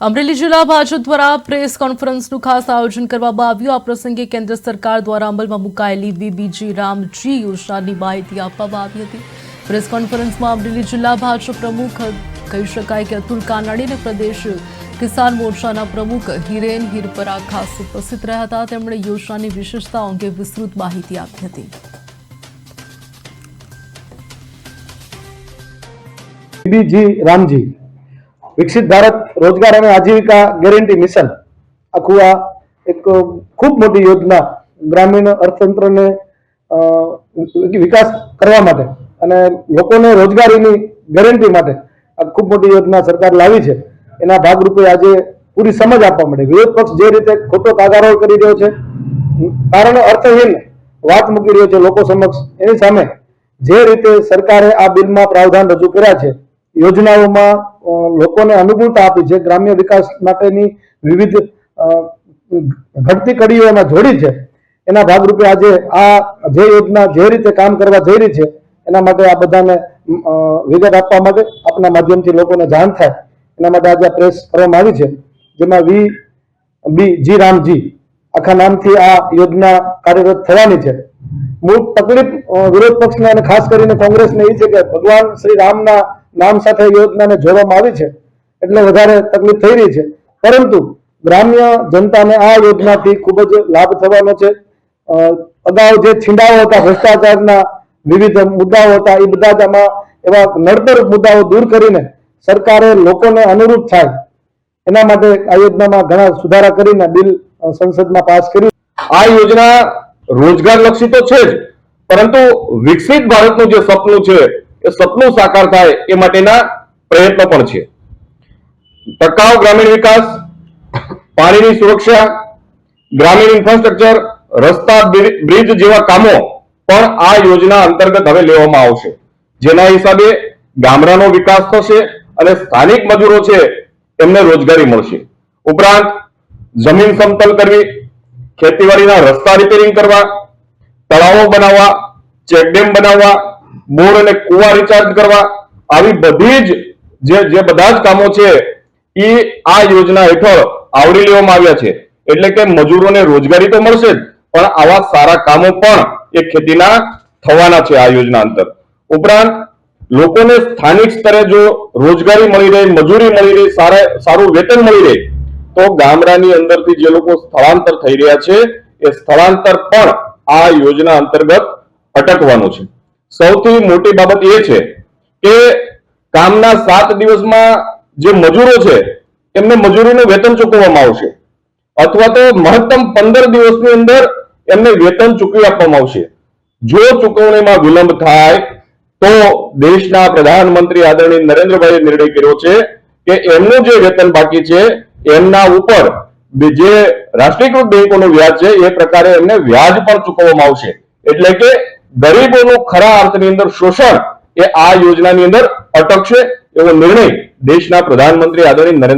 અમરેલી જિલ્લા ભાજપ દ્વારા પ્રેસ કોન્ફરન્સનું ખાસ આયોજન કરવામાં આવ્યું. આ પ્રસંગે કેન્દ્ર સરકાર દ્વારા અમલમાં મુકાયેલી બીબીજી રામજી યોજનાની માહિતી આપવામાં આવી હતી. પ્રેસ કોન્ફરન્સમાં અમરેલી જિલ્લા ભાજપ પ્રમુખ કહી શકાય કે અતુલ કાનાણી અને પ્રદેશ કિસાન મોરચાના પ્રમુખ હિરેન હિરપરા ખાસ ઉપસ્થિત રહ્યા હતા. તેમણે યોજનાની વિશેષતાઓ અંગે વિસ્તૃત માહિતી આપી હતી. રામજી વિકસિત ભારત, રોજગાર અને આજીવિકા ગેરંટી મિશન આખું આ એક ખૂબ મોટી યોજના ગ્રામીણ અર્થતંત્રને વિકાસ કરવા માટે અને લોકોને રોજગારીની ગેરંટી માટે આ ખૂબ મોટી યોજના સરકાર લાવી છે. એના ભાગરૂપે આજે પૂરી સમજ આપવા માટે વિરોધ પક્ષ જે રીતે ખોટો કાગારોળ કરી રહ્યો છે, કારણે અર્થહીન વાત મૂકી રહ્યો છે લોકો સમક્ષ, એની સામે જે રીતે સરકારે આ બિલમાં પ્રાવધાન રજૂ કર્યા છે યોજનાઓમાં લોકોને અનુકૂળતા આપી છે. ગ્રામ્ય વિકાસ માટેની વિવિધ ઘટતી કડીઓ એમાં જોડી છે. એના ભાગરૂપે આજે આ જે યોજના જે રીતે કામ કરવા જઈ રહી છે, એના માટે આ બધાને વિગત આપવા માટે આપના માધ્યમથી લોકોને જાણ થાય. એના માટે આજે પ્રેસ કરવામાં આવી છે, જેમાં વી, બી, જી રામજી આખા નામથી આ યોજના કાર્યરત થવાની છે. મૂળ તકલીફ વિરોધ પક્ષને અને ખાસ કરીને કોંગ્રેસને એ છે કે ભગવાન શ્રી રામના નામ સાથે યોજનાને જોડવામાં આવી છે, એટલે વધારે તકલીફ થઈ રહી છે. પરંતુ ગ્રામ્ય જનતાને આ યોજનાથી ખૂબ જ લાભ થવાનો છે. અગાઉ જે છીંડાઓ હતા, ભ્રષ્ટાચારના વિવિધ મુદ્દાઓ હતા, એ બધા આમાં એવા નડતર મુદ્દાઓ દૂર કરીને સરકારે લોકોને અનુરૂપ થાય, એના માટે આ યોજનામાં ઘણા સુધારા કરીને બિલ સંસદમાં પાસ કર્યું. આ યોજના રોજગાર લક્ષી તો છે જ, પરંતુ વિકસિત ભારતનું જે સપનું છે એ સપનું સાકાર થાય એ માટેના પ્રયત્નો પણ છે. ટકાઉ ગ્રામીણ વિકાસ, પાણીની સુરક્ષા, ગ્રામીણ ઇન્ફ્રાસ્ટ્રક્ચર રસ્તા, બ્રિ- બ્રિજ જેવા કામો પણ આ યોજના અંતર્ગત હવે લેવામાં આવશે. જેના હિસાબે ગામડાનો વિકાસ થશે અને સ્થાનિક મજૂરો છે એમને રોજગારી મળશે. ઉપરાંત જમીન સમતલ કરવી, ખેતીવાડીના રસ્તા રિપેરિંગ કરવા, તળાવો બનાવવા, ચેકડેમ બનાવવા બોર અને કુવા રિચાર્જ કરવા. આવી બધી જે જે બધા જ કામો છે એ આ યોજના હેઠળ આવરી લેવામાં આવ્યા છે. એટલે કે મજૂરોને રોજગારી તો મળશે જ, પણ આવા સારા કામો પણ એ ખેતીના થવાના છે આ યોજના અંતર. ઉપરાંત, લોકોને સ્થાનિક સ્તરે જો રોજગારી મળી રહે, મજૂરી મળી રહે, સારા, સારું વેતન મળી રહે, તો ગામડાની અંદરથી જે લોકો સ્થળાંતર થઈ રહ્યા છે, એ સ્થળાંતર પણ આ યોજના અંતર્ગત અટકવાનું છે. સૌથી મોટી બાબત એ છે કે કામના સાત દિવસમાં જે મજૂરો છે, એમને મજૂરીનું વેતન ચૂકવવામાં આવશે. અથવા તો મહત્તમ પંદર દિવસની અંદર એમને વેતન ચૂકવી આપવામાં આવશે. જો ચૂકવણીમાં વિલંબ થાય, તો દેશના પ્રધાનમંત્રી આદરણીય નરેન્દ્રભાઈએ નિર્ણય કર્યો છે કે એમનું જે વેતન બાકી છે, એમના ઉપર જે રાષ્ટ્રીયકૃત બેંકોનું વ્યાજ છે, એ પ્રકારે એમને વ્યાજ પણ ચૂકવવામાં આવશે. એટલે કે ગરીબોનું ખરા અર્થની અંદર શોષણ એ આ યોજનાની અંદર અટકશે એવો નિર્ણય દેશના પ્રધાનમંત્રી આદરણીય નરેન્દ્ર